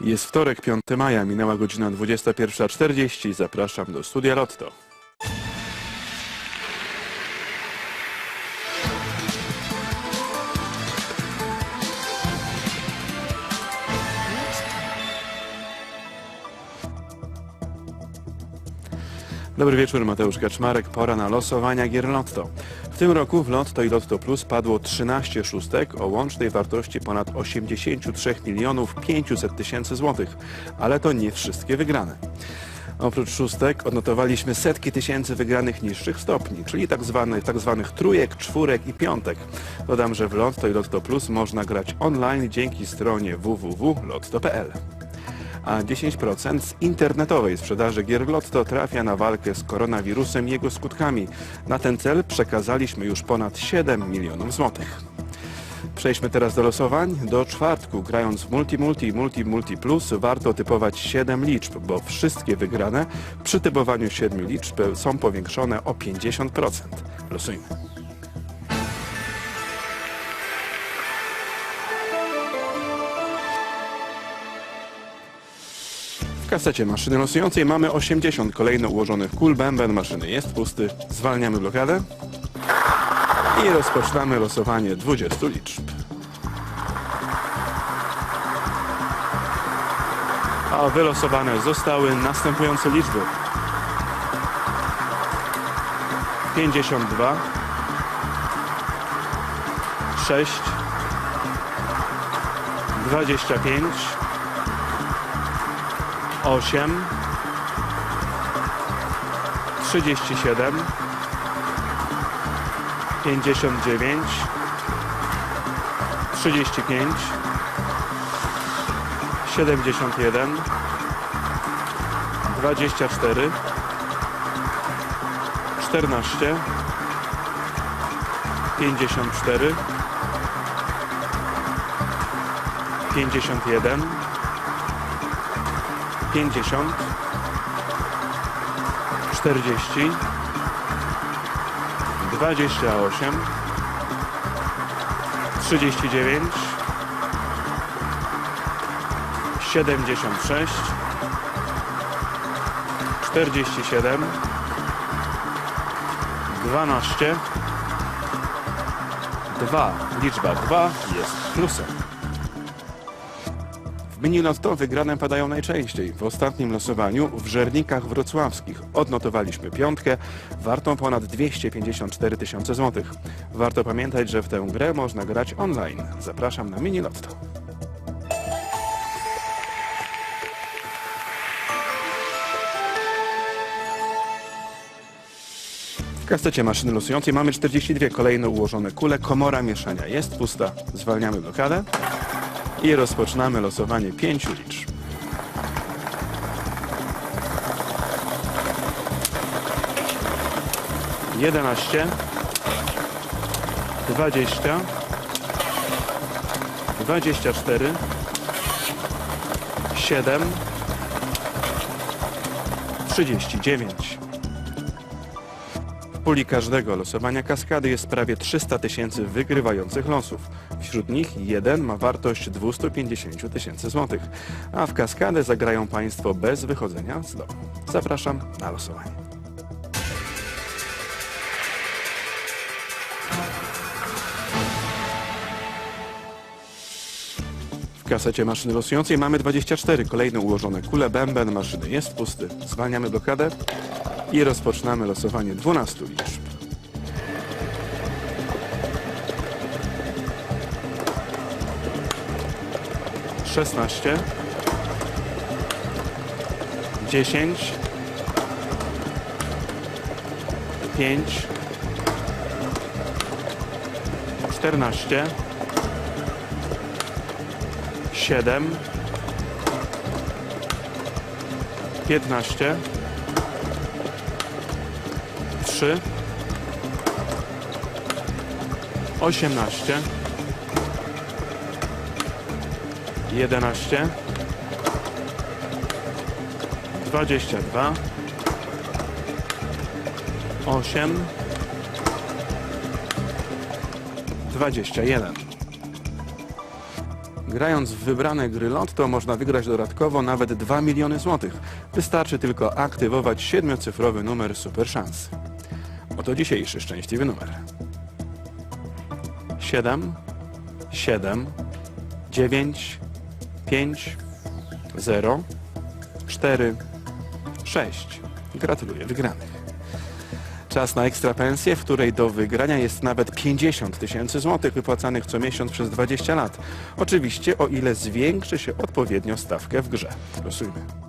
Jest wtorek, 5 maja, minęła godzina 21.40. Zapraszam do studia Lotto. Dobry wieczór, Mateusz Kaczmarek. Pora na losowania gier Lotto. W tym roku w Lotto i Lotto Plus padło 13 szóstek o łącznej wartości ponad 83 milionów 500 tysięcy złotych. Ale to nie wszystkie wygrane. Oprócz szóstek odnotowaliśmy setki tysięcy wygranych niższych stopni, czyli tak, zwany, tak zwanych trójek, czwórek i piątek. Dodam, że w Lotto i Lotto Plus można grać online dzięki stronie www.lotto.pl a 10% z internetowej sprzedaży gier Lotto trafia na walkę z koronawirusem i jego skutkami. Na ten cel przekazaliśmy już ponad 7 milionów złotych. Przejdźmy teraz do losowań. Do czwartku, grając w Multi Multi i Multi Multi Plus, warto typować 7 liczb, bo wszystkie wygrane przy typowaniu 7 liczb są powiększone o 50%. Losujmy. W kasecie maszyny losującej mamy 80 kolejno ułożonych kul. Bęben maszyny jest pusty. Zwalniamy blokadę i rozpoczynamy losowanie 20 liczb. A wylosowane zostały następujące liczby. 52 6 25 8 37 59 35 71 24 14 54 51 50 40 28 39 76 47 12 2 liczba 2 jest plusem mini lotto wygrane padają najczęściej. W ostatnim losowaniu w Żernikach Wrocławskich odnotowaliśmy piątkę, wartą ponad 254 tysiące złotych. Warto pamiętać, że w tę grę można grać online. Zapraszam na mini lotto. W kasecie maszyny losującej mamy 42 kolejno ułożone kule. Komora mieszania jest pusta. Zwalniamy blokadę i rozpoczynamy losowanie pięciu liczb. Jedenaście, dwadzieścia, dwadzieścia cztery, siedem, trzydzieści dziewięć. W puli każdego losowania kaskady jest prawie 300 tysięcy wygrywających losów. Wśród nich jeden ma wartość 250 tysięcy złotych, a w kaskadę zagrają Państwo bez wychodzenia z domu. Zapraszam na losowanie. W kasecie maszyny losującej mamy 24 kolejne ułożone kule. Bęben maszyny jest pusty. Zwalniamy blokadę i rozpoczynamy losowanie 12 liczb. Szesnaście, dziesięć, pięć, czternaście, siedem, piętnaście, trzy, osiemnaście, jedenaście, dwadzieścia dwa, osiem, dwadzieścia jeden. Grając w wybrane gry Lotto można wygrać dodatkowo nawet 2 miliony złotych. Wystarczy tylko aktywować siedmiocyfrowy numer super szansy. Oto dzisiejszy szczęśliwy numer. 7, 7, 9, 5, 0, 4, 6. Gratuluję wygranych. Czas na ekstra pensję, w której do wygrania jest nawet 50 tysięcy złotych wypłacanych co miesiąc przez 20 lat. Oczywiście o ile zwiększy się odpowiednio stawkę w grze. Losujmy.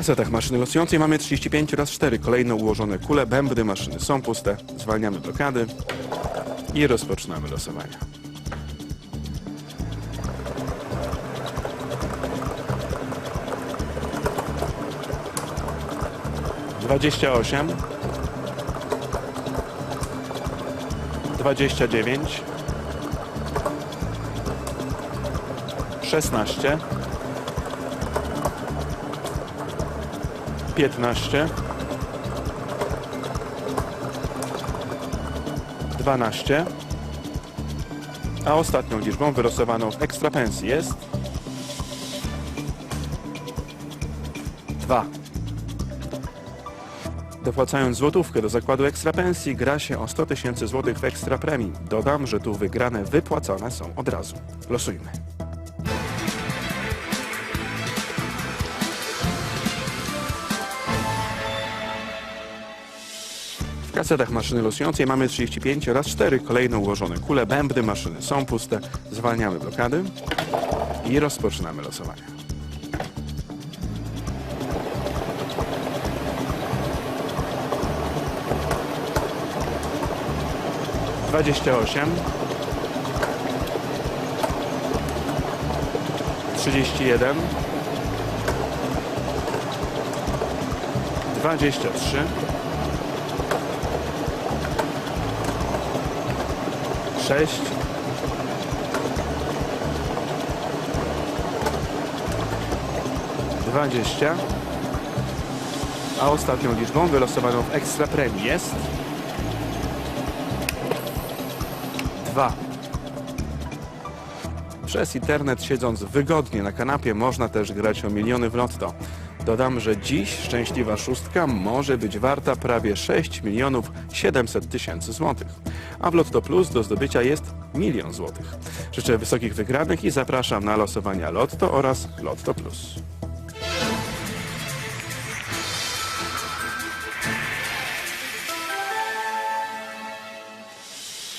Kasetach maszyny losującej mamy 35 oraz 4 kolejno ułożone kule, bębny maszyny są puste. Zwalniamy blokady i rozpoczynamy losowanie. Dwadzieścia osiem, dwadzieścia dziewięć, szesnaście, piętnaście, dwanaście, a ostatnią liczbą wylosowaną w ekstra pensji jest dwa. Dopłacając złotówkę do zakładu ekstra pensji gra się o 100 tysięcy złotych w ekstra premii. Dodam, że tu wygrane wypłacane są od razu. Losujmy. Kasetach maszyny losującej mamy 35 oraz 4 kolejno ułożone kule. Bębny maszyny są puste. Zwalniamy blokady i rozpoczynamy losowanie. Dwadzieścia osiem, trzydzieści jeden, dwadzieścia trzy, sześć, dwadzieścia, a ostatnią liczbą wylosowaną w ekstra premii jest dwa. Przez internet siedząc wygodnie na kanapie można też grać o miliony w lotto. Dodam, że dziś szczęśliwa szóstka może być warta prawie 6 milionów 700 tysięcy złotych. A w Lotto Plus do zdobycia jest milion złotych. Życzę wysokich wygranych i zapraszam na losowania Lotto oraz Lotto Plus.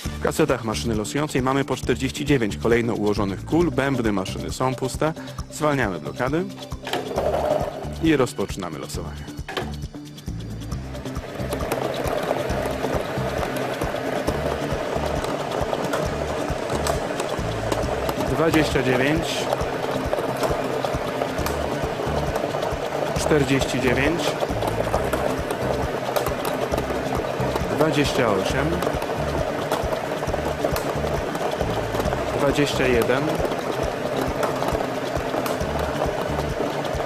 W kasetach maszyny losującej mamy po 49 kolejno ułożonych kul, bębny maszyny są puste, zwalniamy blokady i rozpoczynamy losowanie. Dwadzieścia dziewięć, czterdzieści dziewięć, dwadzieścia osiem, dwadzieścia jeden,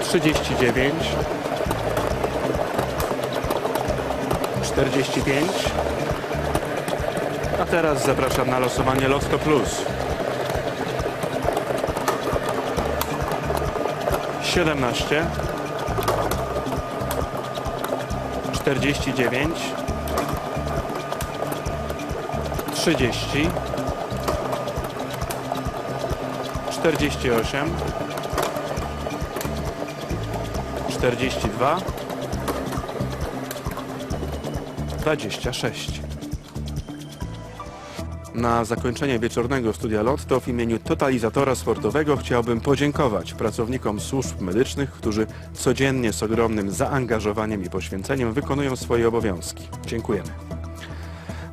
trzydzieści dziewięć, czterdzieści pięć. A teraz zapraszam na losowanie Lotto Plus. 17 49 30 48 42 26 Na zakończenie wieczornego studia Lotto w imieniu totalizatora sportowego chciałbym podziękować pracownikom służb medycznych, którzy codziennie z ogromnym zaangażowaniem i poświęceniem wykonują swoje obowiązki. Dziękujemy.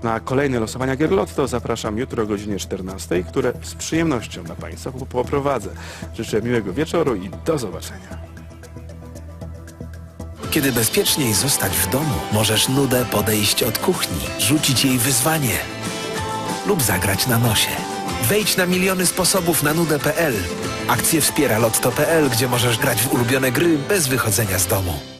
Na kolejne losowania gier Lotto zapraszam jutro o godzinie 14, które z przyjemnością dla Państwa poprowadzę. Życzę miłego wieczoru i do zobaczenia. Kiedy bezpieczniej zostać w domu, możesz nudę podejść od kuchni, rzucić jej wyzwanie lub zagrać na nosie. Wejdź na miliony sposobów na nudę.pl. Akcję wspiera lotto.pl, gdzie możesz grać w ulubione gry bez wychodzenia z domu.